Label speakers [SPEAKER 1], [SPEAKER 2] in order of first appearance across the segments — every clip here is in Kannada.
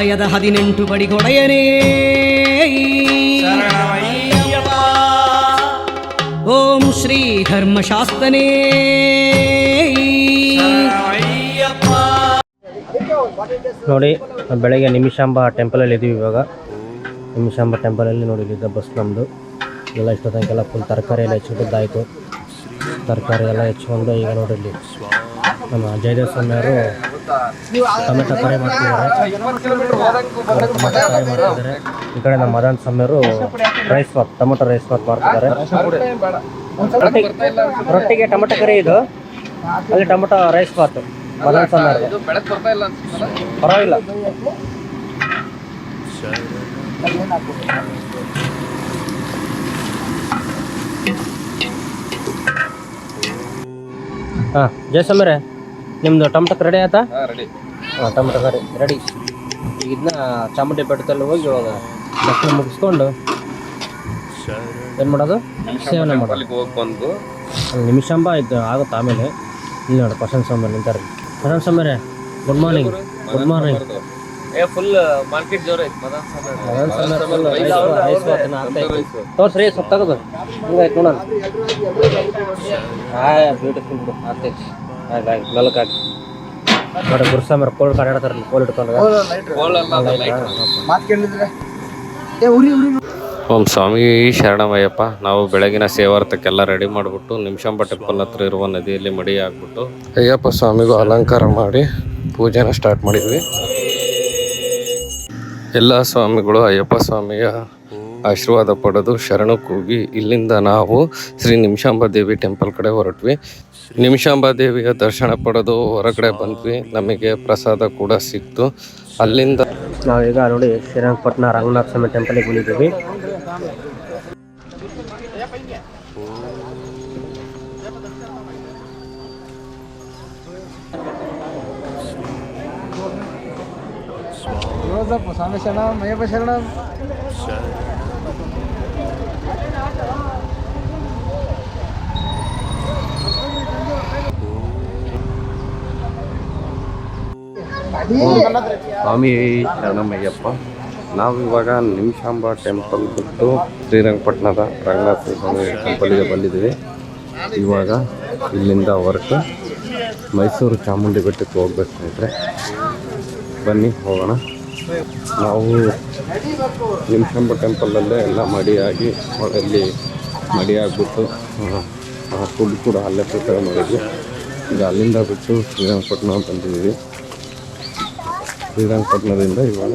[SPEAKER 1] ವಲಯದ ಹದಿನೆಂಟು ಬಡಿಗೊಡೆಯನೇ. ಓಂ ಶ್ರೀ ಧರ್ಮಶಾಸ್ತ್ರನೇ.
[SPEAKER 2] ನೋಡಿ ಬೆಳಗ್ಗೆ ನಿಮಿಷಾಂಬ ಟೆಂಪಲಲ್ಲಿ ಇದ್ದೀವಿ ಇವಾಗ. ನಿಮಿಷಾಂಬ ಟೆಂಪಲಲ್ಲಿ ನೋಡಿ ಇಲ್ಲಿದ್ದ ಬಸ್ ನಮ್ಮದು ಎಲ್ಲ ಇಷ್ಟೊತ್ತಂಗೆಲ್ಲ ಫುಲ್ ತರಕಾರಿ ಎಲ್ಲ ಹೆಚ್ಚಿದ್ದಾಯಿತು ತರಕಾರಿ ಎಲ್ಲ ಹೆಚ್ಚಿಕೊಂಡು ಈಗ ನೋಡಿ ಇಲ್ಲಿ ನಮ್ಮ ಜಯದೇವ ಸ್ವಾಮಿಯವರು ಟೊಮೆಟೊ ಕರೆ ಮಾಡ್ತಿದ್ದಾರೆ ಈ ಕಡೆ ನಮ್ಮ Madan ಸಮ್ಯರು rice bath tomato rice bath ಮಾಡ್ತಿದ್ದಾರೆ. ರೊಟ್ಟಿ- ರೊಟ್ಟಿಗೆ ಟೊಮೆಟೊ ಕರಿ ಇದು. ಅಲ್ಲಿ ಟೊಮೆಟೊ ರೈಸ್ ಬಾತ್ ಮದನ್ ಸಮ್ಯರ್ ಪರವಾಗಿಲ್ಲ. ಹಾಂ ಜಯಸ್ವಾಮ್ರೆ ನಿಮ್ಮದು ಟೊಮೆಟೊ ರೆಡಿ ಆಯ್ತಾ? ಹಾಂ ಟೊಮೆಟೊ ಕರಿ ರೆಡಿ. ಈಗ ಇದನ್ನ ಚಾಮುಂಡಿ ಬೆಟ್ಟದಲ್ಲಿ ಹೋಗಿ ಇವಾಗ ದರ್ಶನ ಮುಗಿಸ್ಕೊಂಡು ಏನು ಮಾಡೋದು? ಸೇವನೆ ಮಾಡೋದು.
[SPEAKER 3] ಹೋಗಿ ಬಂದು.
[SPEAKER 2] ನಿಮಿಷಂಬ ಇದು ಆಗುತ್ತೆ ಆಮೇಲೆ. ಇಲ್ಲಿ ನೋಡಿ ಪ್ರಶಾಂತ್ ಸ್ವಾಮಿ ನಿಂತಾರೆ. ಪ್ರಶಾಂತ್ ಸ್ವಾಮಿರೇ ಗುಡ್ ಮಾರ್ನಿಂಗ್ ಗುಡ್ ಮಾರ್ನಿಂಗ್
[SPEAKER 3] ಏ ಫುಲ್ ಮಾರ್ಕೆಟ್ ಜೋರ್ ಐತಿ
[SPEAKER 2] ತೋರ್ಸ್ರಿ ಸ್ವಲ್ಪ ತಗೋದು ಹಿಂಗಾಯ್ತು ನೋಡೋಣ. ಹಾಯ್ ಬ್ಯೂಟಿಫುಲ್ ಬಿಡು ಆಗ್ತೈತಿ ಆಯ್ತು ಆಯ್ತು ನೋಡಿ ಗುರುಸ್ವಾಮಿ ಕೋಲ್ ಇಟ್ಕೊಂಡು.
[SPEAKER 3] ಓಂ ಸ್ವಾಮಿ ಶರಣಮಯ್ಯಪ್ಪ. ನಾವು ಬೆಳಗಿನ ಸೇವಾರ್ಥಕ್ಕೆಲ್ಲ ರೆಡಿ ಮಾಡಿಬಿಟ್ಟು ನಿಮಿಷಂಬ ಟೆಂಪಲ್ ಹತ್ರ ಇರುವ ನದಿಯಲ್ಲಿ ಮಡಿ ಹಾಕ್ಬಿಟ್ಟು ಅಯ್ಯಪ್ಪ ಸ್ವಾಮಿಗೂ ಅಲಂಕಾರ ಮಾಡಿ ಪೂಜೆನ ಸ್ಟಾರ್ಟ್ ಮಾಡಿದ್ವಿ. ಎಲ್ಲ ಸ್ವಾಮಿಗಳು ಅಯ್ಯಪ್ಪ ಸ್ವಾಮಿಯ ಆಶೀರ್ವಾದ ಪಡೆದು ಶರಣ ಕೂಗಿ ಇಲ್ಲಿಂದ ನಾವು ಶ್ರೀ ನಿಮಿಷಾಂಬ ದೇವಿ ಟೆಂಪಲ್ ಕಡೆ ಹೊರಟ್ವಿ. ನಿಮಿಷಾಂಬ ದೇವಿಯ ದರ್ಶನ ಪಡೆದು ಹೊರಗಡೆ ಬಂದ್ವಿ. ನಮಗೆ ಪ್ರಸಾದ ಕೂಡ ಸಿಕ್ತು. ಅಲ್ಲಿಂದ
[SPEAKER 2] ನಾವೀಗ ನೋಡಿ ಶ್ರೀರಂಗಪಟ್ಟಣ ರಂಗನಾಥ ಸ್ವಾಮಿ ಟೆಂಪಲ್ಗೆ ಬಂದಿದ್ದೀವಿ.
[SPEAKER 4] ಸ್ವಾಮಿ ಶರಣ ಮಯಪ್ಪ ಶರಣ.
[SPEAKER 3] ಸ್ವಾಮಿ ಶರಣಮಯ್ಯಪ್ಪ ನಾವು ಇವಾಗ ನಿಮಿಷಾಂಬ ಟೆಂಪಲ್ ಬಿಟ್ಟು ಶ್ರೀರಂಗಪಟ್ಟಣದ ರಂಗನಾಥ ಸ್ವಾಮಿ ಟೆಂಪಲ್ಗೆ ಬಂದಿದ್ದೀವಿ. ಇವಾಗ ಇಲ್ಲಿಂದ ಹೊರಟು ಮೈಸೂರು ಚಾಮುಂಡಿ ಬೆಟ್ಟಕ್ಕೆ ಹೋಗ್ಬೇಕು ಸ್ನೇಹಿತರೆ ಬನ್ನಿ, ಹೋಗೋಣ. ನಾವು ನಿಮಿಷಾಂಬ ಟೆಂಪಲಲ್ಲೇ ಎಲ್ಲ ಮಡಿಯಾಗಿ ಅಲ್ಲಿ ಮಡಿಯಾಗ್ಬಿಟ್ಟು ಫುಡ್ ಕೂಡ ಅಲ್ಲೇ ಪ್ರಿಪೇರ್ ಮಾಡಿದ್ವಿ. ಈಗ ಅಲ್ಲಿಂದ ಬಿಟ್ಟು ಶ್ರೀರಂಗಪಟ್ಟಣ ಬಂದಿದ್ದೀವಿ. ಶ್ರೀರಂಗಪಟ್ಟಣದಿಂದ ಇವಾಗ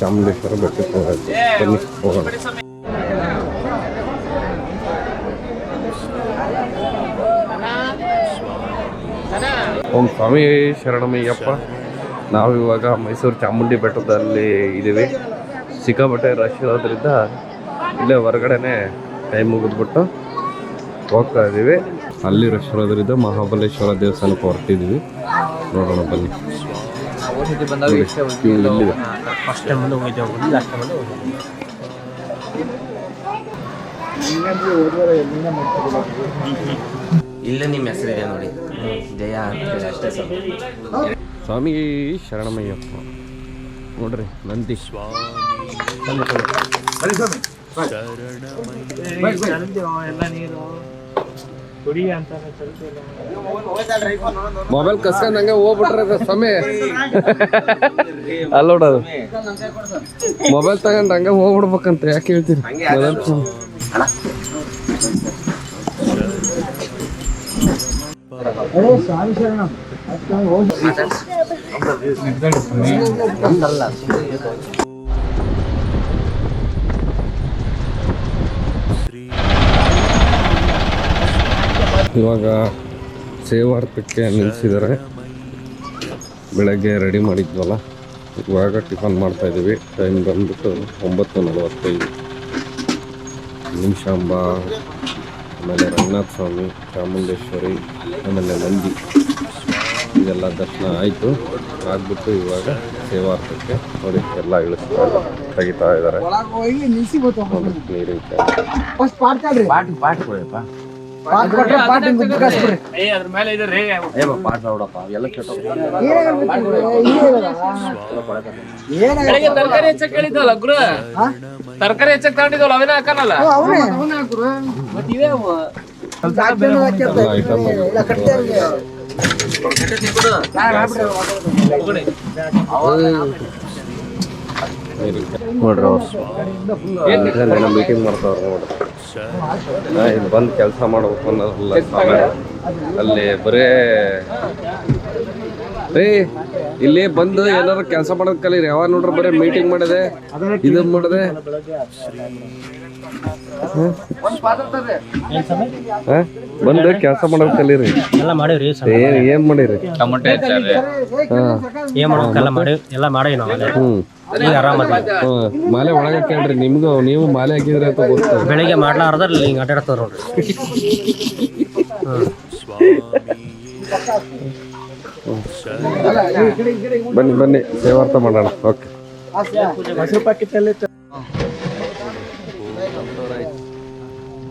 [SPEAKER 3] ಚಾಮುಂಡೇಶ್ವರ ಬೆಟ್ಟಕ್ಕೆ ಹೋಗೋದು. ಬನ್ನಿ, ಹೋಗೋಣ. ಓಂ ಸ್ವಾಮಿ ಶರಣಮಯ್ಯಪ್ಪ. ನಾವು ಇವಾಗ ಮೈಸೂರು ಚಾಮುಂಡಿ ಬೆಟ್ಟದಲ್ಲಿ ಇದ್ದೀವಿ. ಸಿಕ್ಕಾಪಟ್ಟೆ ರಶ್ ಇರೋದ್ರಿಂದ ಇಲ್ಲೇ ಹೊರಗಡೆನೆ ಟೈಮ್ ಮುಗಿದ್ಬಿಟ್ಟು ಹೋಗ್ತಾ ಇದ್ದೀವಿ. ಅಲ್ಲಿ ರಶ್ ಇರೋದ್ರಿಂದ ಮಹಾಬಲೇಶ್ವರ ದೇವಸ್ಥಾನಕ್ಕೆ ಹೊರಟಿದ್ದೀವಿ. ನೋಡೋಣ ಬನ್ನಿ. ನೋಡಿ, queue ಇಲ್ಲಿದೆ.
[SPEAKER 2] ಫಸ್ಟ್ ಟೈಮ್ ಬಂದು ಹೋಗಿದ್ದೇವೆ ಲಾಸ್ಟ್ ಟೈಮ್ ಬಂದು ಹೋಗಿದ್ದೆ.
[SPEAKER 5] ಇಲ್ಲ ನಿಮ್ಮ ಹೆಸರಿದೆ ನೋಡಿ. ಜಯ ಅಂತೇಳಿ ಅಷ್ಟೇ
[SPEAKER 3] ಸ್ವಾಮಿ ಶರಣಮಯ್ಯಪ್ಪ. ನೋಡ್ರಿ ನಂದಿ. ಮೊಬೈಲ್ ಕಸ್ಕೊಂಡಂಗೆ ಹೋಗ್ಬಿಟ್ರೆ ಅದು ಸ್ವಾಮಿ. ಅಲ್ಲ ನೋಡೋದು ಮೊಬೈಲ್ ತಗೊಂಡು ಹಂಗೆ ಹೋಗ್ಬಿಡ್ಬೇಕಂತ ಯಾಕೆ ಹೇಳ್ತೀರಿ? ಮೊಬೈಲ್
[SPEAKER 4] ಸ್ವಾಮಿ ಶರಣ
[SPEAKER 3] ಇವಾಗ ಸೇವಾರ್ಥಕ್ಕೆ ನಿಲ್ಲಿಸಿದ್ದಾರೆ ಬೆಳಗ್ಗೆ ರೆಡಿ ಮಾಡಿದ್ವಲ್ಲ ಇವಾಗ ಟಿಫನ್ ಮಾಡ್ತಾ ಇದ್ದೀವಿ ಟೈಮ್ ಬಂದ್ಬಿಟ್ಟು ಒಂಬತ್ತು ನಲವತ್ತೈದು. ನಿಮಿಷಾಂಬ ಆಮೇಲೆ ರಂಗನಾಥ ಸ್ವಾಮಿ ಚಾಮುಂಡೇಶ್ವರಿ ಆಮೇಲೆ ನಂದಿ. ಇದೆಲ್ಲ ದರ್ಶನ ಆಯಿತು. ಆಗ್ಬಿಟ್ಟು ಇವಾಗ ಸೇವಾರ್ಥಕ್ಕೆ ನೋಡಿ ಎಲ್ಲ ಇಳಿಸ್ತಾ ತೆಗಿತಾ ಇದ್ದಾರೆ.
[SPEAKER 4] ಒಳಗೆ ಪಾಟ್ ಕೊಟ್ರೆ
[SPEAKER 3] ಪಾಟ್ ಹಿಂಗ್ ಉದ್ದ
[SPEAKER 4] ಏ ಅದ್ರ
[SPEAKER 5] ಮೇಲೆ ಇದೆ ರೇ
[SPEAKER 4] ಏ ಬಾ ಪಾಟ್ ನೋಡಪ್ಪ ಎಲ್ಲ ಕೆಟ್ಟ ಬೆಳಗ್ಗೆ
[SPEAKER 6] ತರಕಾರಿ ಹೆಚ್ಚಕ್ ಹೇಳಿದ್ವಲ್ಲ ಗುರು? ತರಕಾರಿ ಹೆಚ್ಚಕ್ ತಗೊಂಡಿದ್ವಲ್ಲ ಅವನ ಹಾಕನಲ್ಲ?
[SPEAKER 4] ಅವನೇ. ಅವನೇ ಗುರು. ಮತ್ ಇದೇ
[SPEAKER 3] ನೋಡ್ರಿ ಮೀಟಿಂಗ್ ಮಾಡ್ತಾವ್ರ ನೋಡ್ರಿ. ಇಲ್ಲಿ ಬಂದು ಕೆಲಸ ಮಾಡ್ಬೇಕು ಅನ್ನೋದಲ್ಲ. ಅಲ್ಲಿ ಬರೇ ರೀ, ಇಲ್ಲಿ ಬಂದು ಏನಾದ್ರು ಕೆಲಸ ಮಾಡೋದ್ ಕಲೀರಿ ಯಾವಾಗ ನೋಡ್ರಿ ಬರೀ ಮೀಟಿಂಗ್ ಮಾಡಿದೆ ಇದನ್ ಮಾಡಿದೆ? ಬಂದು ಕೆಲಸ ಮಾಡೋದ್ ಕಲೀರಿ.
[SPEAKER 2] ಎಲ್ಲ ಮಾಡೀವ್ರಿ ಸರಿ
[SPEAKER 3] ಏನ್ ಏನ್ ಮಾಡಿರಿ? ಹಾ.
[SPEAKER 2] ಏನ್ ಮಾಡ್ಬೇಕೆಲ್ಲ ಮಾಡಿ ಎಲ್ಲ ಮಾಡಿ ನಾವು.
[SPEAKER 3] ಹ್ಮ್.
[SPEAKER 2] ಈಗ ಆರಾಮದ
[SPEAKER 3] ಮಾಲೆ ಒಳಗೆ ಕೇಳ್ರಿ ನಿಮ್ಗೂ ನೀವು ಮಾಲೆ ಹಾಕಿದ್ರೆ ಅಂತ ಗೊತ್ತು.
[SPEAKER 2] ಬೆಳಿಗ್ಗೆ ಮಾಡ್ಲಾರ್ದ್ರ ಹಿಂಗ್ ಅಡ್ಡಾಡ್ತಾರ ನೋಡ್ರಿ.
[SPEAKER 3] ಬನ್ನಿ ಬನ್ನಿ ಸೇವಾರ್ಥ ಮಾಡೋಣ. ಓಕೆ
[SPEAKER 4] ಹಸಿರು ಪಾಕಿಟ್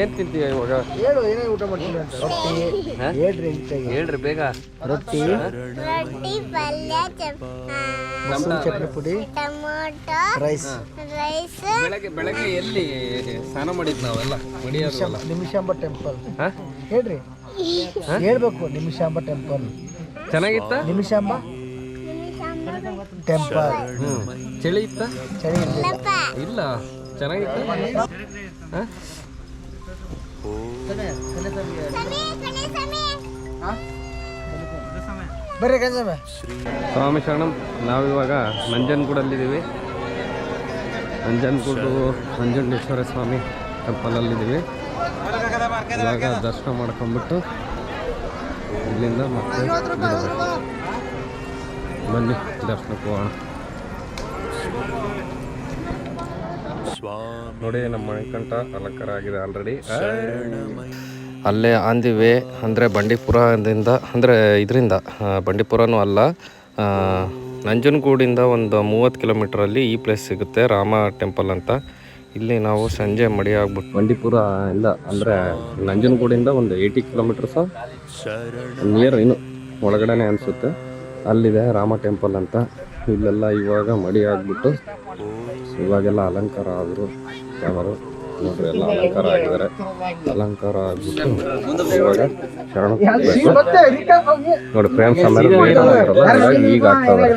[SPEAKER 3] ಏನ್ ತಿಂತೀಯ ಇವಾಗ?
[SPEAKER 4] ಹೇಳು ಏನೇ ಊಟ ಮಾಡ್ತೀನಿ ಅಂತ. ರೊಟ್ಟಿ. ಹೇಳ್ರಿ ಇಂತಾಗಿ.
[SPEAKER 3] ಹೇಳ್ರಿ ಬೇಗ.
[SPEAKER 4] ರೊಟ್ಟಿ.
[SPEAKER 7] ರೊಟ್ಟಿ ಪಲ್ಯ ಚಪ್
[SPEAKER 4] ಮೊಸರು ಚಟ್ನಿ ಪುಡಿ.
[SPEAKER 7] Tomato
[SPEAKER 4] rice.
[SPEAKER 7] ರೈಸ್.
[SPEAKER 3] ಬೆಳಗ್ಗೆ ಬೆಳಗ್ಗೆ ಎಲ್ಲಿ ಸ್ನಾನ ಮಾಡಿದ್ ನಾವೆಲ್ಲ?
[SPEAKER 4] ನಿಮಿಷಾಂಬ ಟೆಂಪಲ್. ಹೇಳ್ರಿ. ಹೇಳ್ಬೇಕು ನಿಮಿಷಾಂಬ ಟೆಂಪಲ್.
[SPEAKER 3] ಚೆನ್ನಾಗಿತ್ತ?
[SPEAKER 4] ನಿಮಿಷಾಂಬ? ಟೆಂಪಲ್.
[SPEAKER 3] ಹ್ಮ್. ಚಳಿ ಇತ್ತ?
[SPEAKER 4] ಚಳಿ ಇಲ್ಲ.
[SPEAKER 3] ಇಲ್ಲ. ಚೆನ್ನಾಗಿತ್ತ? ಸ್ವಾಮಿ ಶರಣಂ ನಾವಿವಾಗ ನಂಜನಗೂಡಲ್ಲಿದ್ದೀವಿ. ನಂಜನಗೂಡು ನಂಜುಂಡೇಶ್ವರ ಸ್ವಾಮಿ ಟೆಂಪಲಲ್ಲಿದ್ದೀವಿ. ಇವಾಗ ದರ್ಶನ ಮಾಡ್ಕೊಂಡ್ಬಿಟ್ಟು ಇಲ್ಲಿಂದ ಮತ್ತೆ. ಬನ್ನಿ ದರ್ಶನಕ್ಕೆ ಹೋಗೋಣ. ನೋಡಿ ನಮ್ಮ ಮಣಿಕಂಠ ಅಲಂಕಾರ ಆಗಿದೆ ಆಲ್ರೆಡಿ ಅಲ್ಲೇ ಆನ್ ದಿ ವೇ ಅಂದರೆ ಬಂಡೀಪುರದಿಂದ ಅಂದರೆ ಇದರಿಂದ ಬಂಡೀಪುರನೂ ಅಲ್ಲ ನಂಜನಗೂಡಿಂದ ಒಂದು ಮೂವತ್ತು ಕಿಲೋಮೀಟ್ರಲ್ಲಿ ಈ ಪ್ಲೇಸ್ ಸಿಗುತ್ತೆ ರಾಮ ಟೆಂಪಲ್ ಅಂತ. ಇಲ್ಲಿ ನಾವು ಸಂಜೆ ಮಡಿ ಆಗ್ಬಿಟ್ಟು ಬಂಡೀಪುರ ಇಲ್ಲ ಅಂದರೆ ನಂಜನಗೂಡಿಂದ ಒಂದು ಏಯ್ಟಿ ಕಿಲೋಮೀಟರ್ಸ ನಿಯರ್ ಇನ್ನು ಒಳಗಡೆನೆ ಅನಿಸುತ್ತೆ. ಅಲ್ಲಿದೆ ರಾಮ ಟೆಂಪಲ್ ಅಂತ. ಇಲ್ಲೆಲ್ಲ ಇವಾಗ ಮಡಿ ಆಗ್ಬಿಟ್ಟು ಇವಾಗೆಲ್ಲ ಅಲಂಕಾರ ಆದರು ಯಾವರು ನೋಡ್ರಿ ಎಲ್ಲ ಅಲಂಕಾರ ಆಗಿದ್ದಾರೆ. ಅಲಂಕಾರ ಆಗ್ಬಿಟ್ಟು ಇವಾಗ ಶರಣ ನೋಡಿ ಪ್ರೇಮ್ ಸಮಯ ಈಗ
[SPEAKER 4] ಆಗ್ತಾವೆ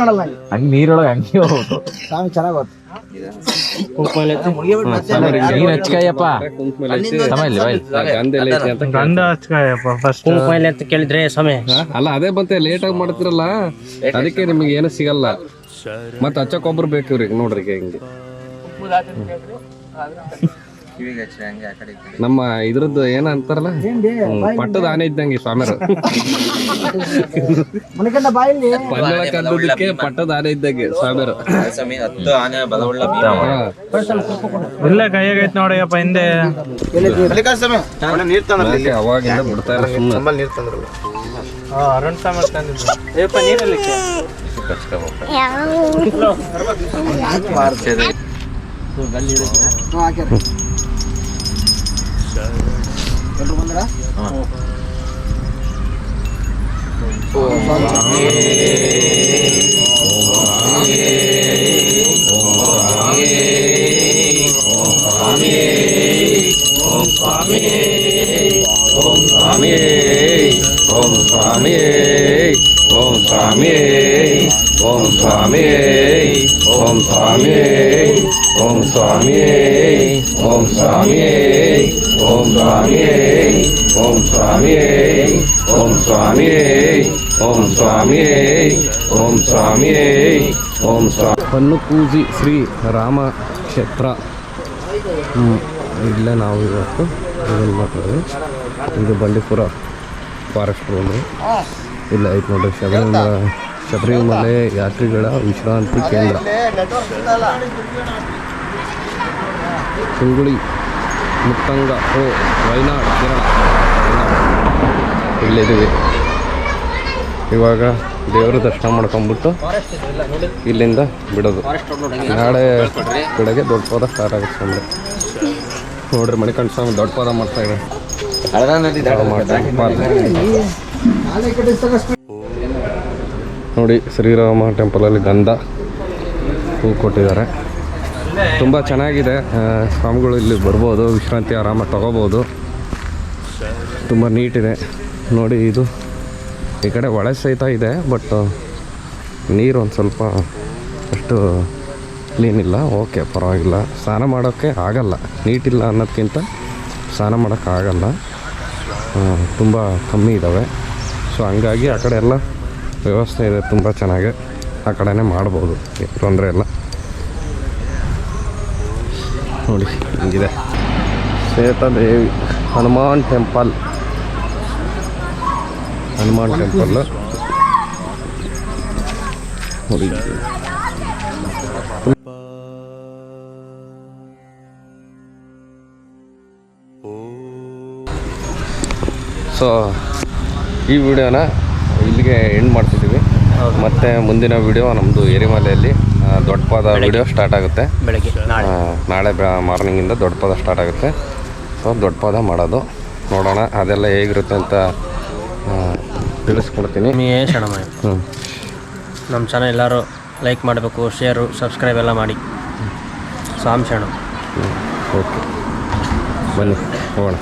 [SPEAKER 4] ಮಾಡಲ್ಲ
[SPEAKER 5] ಹಂಗೆ. ನೀರೊಳಗೆ ಹಂಗೆ
[SPEAKER 4] ಸ್ವಾಮಿ ಚೆನ್ನಾಗ್
[SPEAKER 5] ನೀನ್ ಹಚ್ಕಾಯಪ್ಪ.
[SPEAKER 3] ಗಂಧ ಅಂತ ಕೇಳ್ತಾರೆ.
[SPEAKER 2] ಕುಂಕುಮ ಅಂತ ಕೇಳಿದ್ರೆ
[SPEAKER 3] ಸಮಯ ಅಲ್ಲ ಅದೇ ಬಂತೆ ಲೇಟ್ ಆಗಿ ಮಾಡ್ತಿರಲ್ಲ. ಅದಕ್ಕೆ ನಿಮಗೆ ಏನು ಸಿಗಲ್ಲ. ಮತ್ ಹಚ್ಚ ಕೊಬ್ಬರ ಬೇಕು ರೀ ನೋಡ್ರಿ ಈಗ ಹಿಂಗೆ. ನಮ್ಮ ಇದ್ರದ್ದು ಏನ ಅಂತಾರಲ್ಲ? ಪಟ್ಟದ ಆನೆ ಇದ್ದಂಗೆ ಸ್ವಾಮಿಯರು ಪಟ್ಟದ ಆನೆ ಇದ್ದಂಗೆ
[SPEAKER 5] ಸ್ವಾಮಿಯರು ಇಲ್ಲ ಕೈಯಾಗೈತ್
[SPEAKER 3] ನೋಡಿಯಪ್ಪ ಹಿಂದೆ. ಅವಾಗಿಂದ ಬಿಡ್ತಾರ ಸುಮ್ಮನೆ
[SPEAKER 4] ನೀರ್ ಸುಮ್ಮನೆ ಅರುಣ್ ಸಾಮಂತ್
[SPEAKER 3] ಸ್ವಾಮಿ. ಓಂ ಸ್ವಾಮಿ. ಓಂ ಸ್ವಾಮಿ ಓಂ ಸ್ವಾಮಿ ಓಂ ಸ್ವಾಮಿ ಓಂ ಸ್ವಾಮಿ ಓಂ ಸ್ವಾಮಿ ಓಂ ಸ್ವಾಮಿ ಓಂ ಸ್ವಾಮಿ ಓಂ ಸ್ವಾಮಿ ಓಂ ಸ್ವಾಮಿ ಓಂ ಸ್ವಾಮಿ ಓಂ ಸ್ವಾಮಿ ಪನ್ನುಕೂಜಿ ಶ್ರೀ ರಾಮ ಕ್ಷೇತ್ರ ಹ್ಮ್. ಇಲ್ಲೇ ನಾವು ಇವತ್ತು ಇದನ್ನು ಮಾತಾಡಿದ್ವಿ ಇದು ಬಂಡೀಪುರ ಫಾರೆಸ್ಟ್ ರೋಡ್ ಇಲ್ಲ ಐತೆ ನೋಡ್ರಿ ಶಬರಿಮಲ ಶಬರಿಮಲೆ ಯಾತ್ರಿಗಳ ವಿಶ್ರಾಂತಿ ಕೇಂದ್ರ. ಸುಂಗುಳಿ ಮುತ್ತಂಗ ಓ ವಯನಾಡ್ ಕೇರಳ. ಇಲ್ಲಿದ್ದೀವಿ. ಇವಾಗ ದೇವರ ದರ್ಶನ ಮಾಡ್ಕೊಂಡ್ಬಿಟ್ಟು ಇಲ್ಲಿಂದ ಬಿಡೋದು. ನಾಳೆ ಬೆಳಗ್ಗೆ ದೊಡ್ಡ ಪದ ಸ್ಟಾರ್ಟ್ ಆಗುತ್ತೆ ಅಂದರೆ ನೋಡ್ರಿ ಮಣಿಕಂಠ ಸ್ವಾಮಿ ದೊಡ್ಡ ಪದ ಮಾಡ್ತಾ ಇದೆ ನೋಡಿ, ಶ್ರೀರಾಮ ಟೆಂಪಲಲ್ಲಿ ಗಂಧ ಹೂ ಕೊಟ್ಟಿದ್ದಾರೆ. ತುಂಬ ಚೆನ್ನಾಗಿದೆ. ಸ್ವಾಮಿಗಳು ಇಲ್ಲಿ ಬರ್ಬೋದು, ವಿಶ್ರಾಂತಿ ಆರಾಮಾಗಿ ತಗೋಬೋದು. ತುಂಬ ನೀಟಿದೆ ನೋಡಿ, ಇದು ಈ ಕಡೆ ಒಳ ಸಹಿತ ಇದೆ ಬಟ್ ನೀರು ಒಂದು ಸ್ವಲ್ಪ ಅಷ್ಟು ಕ್ಲೀನ್ ಇಲ್ಲ. ಓಕೆ ಪರವಾಗಿಲ್ಲ. ಸ್ನಾನ ಮಾಡೋಕ್ಕೆ ಆಗಲ್ಲ. ನೀಟಿಲ್ಲ ಅನ್ನೋದಕ್ಕಿಂತ ಸ್ನಾನ ಮಾಡೋಕ್ಕಾಗಲ್ಲ ತುಂಬ ಕಮ್ಮಿ ಇದ್ದಾವೆ ಸೊ ಹಂಗಾಗಿ ಆ ಕಡೆ ಎಲ್ಲ ವ್ಯವಸ್ಥೆ ಇದೆ ತುಂಬ ಚೆನ್ನಾಗಿ. ಆ ಕಡೆನೇ ಮಾಡ್ಬೋದು ತೊಂದರೆ ಇಲ್ಲ. ನೋಡಿ, ಹಿಂಗಿದೆ. ಸೇತದೇವಿ ಹನುಮಾನ್ ಟೆಂಪಲ್. ಹನುಮಾನ್ ಟೆಂಪಲ್. ನೋಡಿ. ಸೊ ಈ ವಿಡಿಯೋನ ಇಲ್ಲಿಗೆ ಎಂಡ್ ಮಾಡ್ತಿದ್ದೀವಿ. ಮತ್ತೆ ಮುಂದಿನ ವಿಡಿಯೋ ನಮ್ಮದು ಎರಿಮಲೆಯಲ್ಲಿ ದೊಡ್ಡಪಾದ ದೊಡ್ಡ ಪಾದ ವಿಡಿಯೋ ಸ್ಟಾರ್ಟ್ ಆಗುತ್ತೆ.
[SPEAKER 2] ಬೆಳಗ್ಗೆ. ನಾಳೆ.
[SPEAKER 3] ಮಾರ್ನಿಂಗಿಂದ ದೊಡ್ಡಪಾದ ಸ್ಟಾರ್ಟ್ ಆಗುತ್ತೆ. ಸೊ ದೊಡ್ಡಪಾದ ಮಾಡೋದು. ನೋಡೋಣ ಅದೆಲ್ಲ ಹೇಗಿರುತ್ತೆ ಅಂತ ತಿಳಿಸ್ಕೊಡ್ತೀನಿ. ಹ್ಞೂ
[SPEAKER 2] ನಮ್ಮ ಚಾನಲ್ ಎಲ್ಲರೂ ಲೈಕ್ ಮಾಡಬೇಕು ಶೇರು ಸಬ್ಸ್ಕ್ರೈಬ್ ಎಲ್ಲ ಮಾಡಿ. ಸ್ವಾಮಿ ಶರಣ.
[SPEAKER 3] ಓಕೆ. ಬನ್ನಿ ಹೋಗೋಣ.